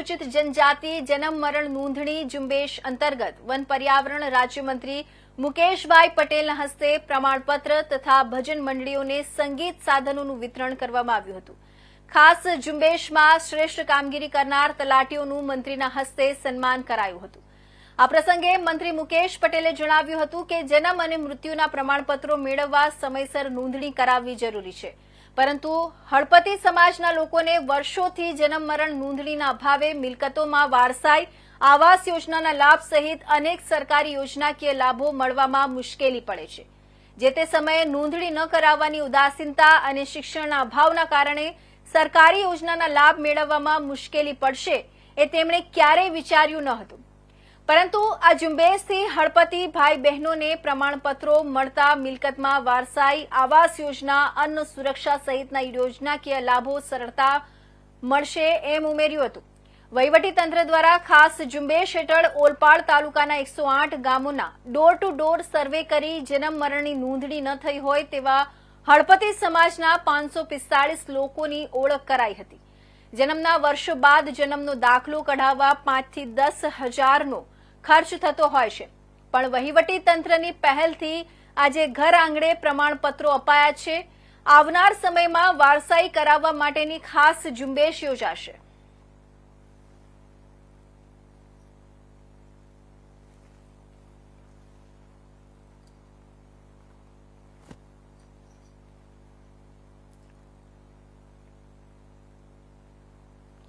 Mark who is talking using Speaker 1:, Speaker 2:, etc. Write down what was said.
Speaker 1: અનુસૂચિત જનજાતિ, જન્મ મરણ નોંધણી ઝુંબેશ અંતર્ગત વન પર્યાવરણ રાજ્યમંત્રી મુકેશભાઈ પટેલના હસ્તે પ્રમાણપત્ર તથા ભજન મંડળીઓને સંગીત સાધનોનું વિતરણ કરવામાં આવ્યું હતું. ખાસ ઝુંબેશમાં શ્રેષ્ઠ કામગીરી કરનાર તલાટીઓનું મંત્રીના હસ્તે સન્માન કરાયું હતું. આ પ્રસંગે મંત્રી મુકેશ પટેલે જણાવ્યું હતું કે જન્મ અને મૃત્યુના પ્રમાણપત્રો મેળવવા સમયસર નોંધણી કરાવવી જરૂરી છે. પરંતુ હળપતિ સમાજના લોકોને વર્ષોથી જન્મ મરણ નોંધણીના અભાવે મિલકતોમાં વારસાઈ, આવાસ યોજનાના લાભ સહિત અનેક સરકારી યોજનાકીય લાભો મળવામાં મુશ્કેલી પડે છે. જે તે સમયે નોંધણી ન કરાવવાની ઉદાસીનતા અને શિક્ષણના અભાવના કારણે સરકારી યોજનાના લાભ મેળવવામાં મુશ્કેલી પડશે એ તેમણે ક્યારેય વિચાર્યું ન હતું. પરંતુ આ ઝુંબેશથી હળપતિ ભાઈ બહેનોને પ્રમાણપત્રો મળતા મિલકતમાં વારસાઈ આવાસ યોજના, અન્ન સુરક્ષા સહિતના યોજનાકીય લાભો સરળતા મળશે એમ ઉમેર્યું હતું. વહીવટીતંત્ર દ્વારા ખાસ ઝુંબેશ હેઠળ ઓલપાડ તાલુકાના એકસો આઠ ગામોના ડોર ટુ ડોર સર્વે કરી જન્મ મરણની નોંધણી ન થઈ હોય તેવા હળપતિ સમાજના પાંચસો પિસ્તાળીસ લોકોની ઓળખ કરાઈ હતી. જન્મના વર્ષો બાદ જન્મનો દાખલો કઢાવવા પાંચથી દસ હજારનો ખર્ચ થતો હોય છે. પણ વહીવટી તંત્રની પહેલથી આજે ઘર આંગણે પ્રમાણપત્રો અપાયા છે. આવનાર સમયમાં વારસાઈ કરાવવા માટેની ખાસ ઝુંબેશ યોજાશે.